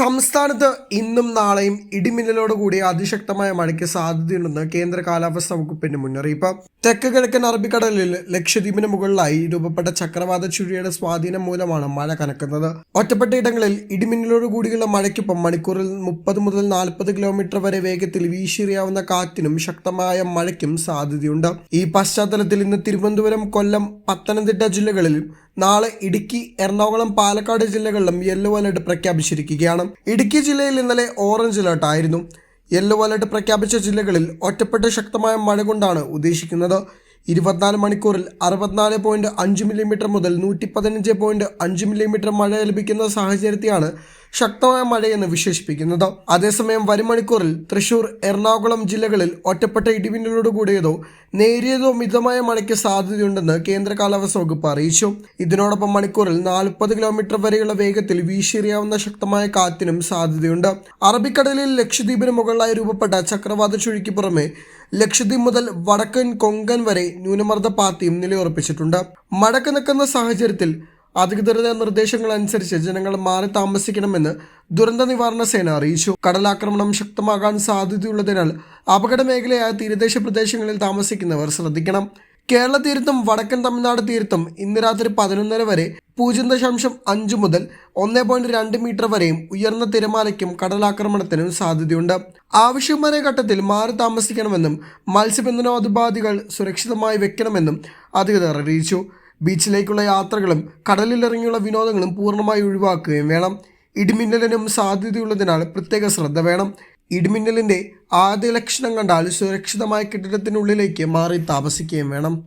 സംസ്ഥാനത്ത് ഇന്നും നാളെയും ഇടിമിന്നലോട് കൂടിയ അതിശക്തമായ മഴയ്ക്ക് സാധ്യതയുണ്ടെന്ന് കേന്ദ്ര കാലാവസ്ഥാ വകുപ്പിന്റെ മുന്നറിയിപ്പ്. തെക്ക് കിഴക്കൻ അറബിക്കടലിൽ ലക്ഷദ്വീപിന് മുകളിലായി രൂപപ്പെട്ട ചക്രവാത ചുഴിയുടെ സ്വാധീനം മൂലമാണ് മഴ കനക്കുന്നത്. ഒറ്റപ്പെട്ട ഇടങ്ങളിൽ ഇടിമിന്നലോട് കൂടിയുള്ള മഴയ്ക്കൊപ്പം മണിക്കൂറിൽ മുപ്പത് മുതൽ നാൽപ്പത് കിലോമീറ്റർ വരെ വേഗത്തിൽ വീശിറിയാവുന്ന കാറ്റിനും ശക്തമായ മഴയ്ക്കും സാധ്യതയുണ്ട്. ഈ പശ്ചാത്തലത്തിൽ ഇന്ന് തിരുവനന്തപുരം കൊല്ലം പത്തനംതിട്ട ജില്ലകളിലും നാളെ ഇടുക്കി എറണാകുളം പാലക്കാട് ജില്ലകളിലും യെല്ലോ അലർട്ട് പ്രഖ്യാപിച്ചിരിക്കുകയാണ്. ഇടുക്കി ജില്ലയിൽ ഇന്നലെ ഓറഞ്ച് അലർട്ട് ആയിരുന്നു യെല്ലോ അലർട്ട് പ്രഖ്യാപിച്ച ജില്ലകളിൽ ഒറ്റപ്പെട്ട ശക്തമായ മഴ കൊണ്ടാണ് ഉദ്ദേശിക്കുന്നത് ഇരുപത്തിനാല് മണിക്കൂറിൽ അറുപത്തിനാല് പോയിന്റ് അഞ്ച് മില്ലിമീറ്റർ മുതൽ നൂറ്റി പതിനഞ്ച് പോയിന്റ് അഞ്ച് മില്ലിമീറ്റർ മഴ ലഭിക്കുന്ന സാഹചര്യത്തെയാണ് ശക്തമായ മഴയെന്ന് വിശേഷിപ്പിക്കുന്നത്. അതേസമയം വരും മണിക്കൂറിൽ തൃശൂർ എറണാകുളം ജില്ലകളിൽ ഒറ്റപ്പെട്ട ഇടിമിന്നലോട് കൂടിയതോ നേരിയതോ മിതമായ മഴയ്ക്ക് സാധ്യതയുണ്ടെന്ന് കേന്ദ്ര കാലാവസ്ഥ വകുപ്പ് അറിയിച്ചു. ഇതിനോടൊപ്പം മണിക്കൂറിൽ നാൽപ്പത് കിലോമീറ്റർ വരെയുള്ള വേഗത്തിൽ വീശേറിയാവുന്ന ശക്തമായ കാറ്റിനും സാധ്യതയുണ്ട്. അറബിക്കടലിൽ ലക്ഷദ്വീപിന് മുകളിലായി രൂപപ്പെട്ട ചക്രവാത ചുഴിക്ക് പുറമെ ലക്ഷദ്വീപ് മുതൽ വടക്കൻ കൊങ്കൻ വരെ ന്യൂനമർദ്ദ പാത്തിയും നിലയുറപ്പിച്ചിട്ടുണ്ട്. മഴക്ക് നിൽക്കുന്ന സാഹചര്യത്തിൽ അധികൃതരുടെ നിർദ്ദേശങ്ങൾ അനുസരിച്ച് ജനങ്ങൾ മാറി താമസിക്കണമെന്ന് ദുരന്ത നിവാരണ സേന അറിയിച്ചു. കടലാക്രമണം ശക്തമാകാൻ സാധ്യതയുള്ളതിനാൽ അപകട മേഖലയായ തീരദേശ പ്രദേശങ്ങളിൽ താമസിക്കുന്നവർ ശ്രദ്ധിക്കണം. കേരള തീരത്തും വടക്കൻ തമിഴ്നാട് തീരത്തും ഇന്ന് രാത്രി പതിനൊന്നര വരെ പൂജ്യം ദശാംശം അഞ്ച് മുതൽ ഒന്ന് പോയിന്റ് രണ്ട് മീറ്റർ വരെയും ഉയർന്ന തിരമാലയ്ക്കും കടലാക്രമണത്തിനും സാധ്യതയുണ്ട്. ആവശ്യമായ ഘട്ടത്തിൽ മാറി താമസിക്കണമെന്നും മത്സ്യബന്ധനോപാധികൾ സുരക്ഷിതമായി വെക്കണമെന്നും അധികൃതർ അറിയിച്ചു. ബീച്ചിലേക്കുള്ള യാത്രകളും കടലിലിറങ്ങിയുള്ള വിനോദങ്ങളും പൂർണമായി ഒഴിവാക്കുകയും വേണം. ഇടിമിന്നലിനും സാധ്യതയുള്ളതിനാൽ പ്രത്യേക ശ്രദ്ധ വേണം. ഇടിമിന്നലിന്റെ ആദ്യ ലക്ഷണം കണ്ടാൽ സുരക്ഷിതമായ കെട്ടിടത്തിനുള്ളിലേക്ക് മാറി താമസിക്കുകയും വേണം.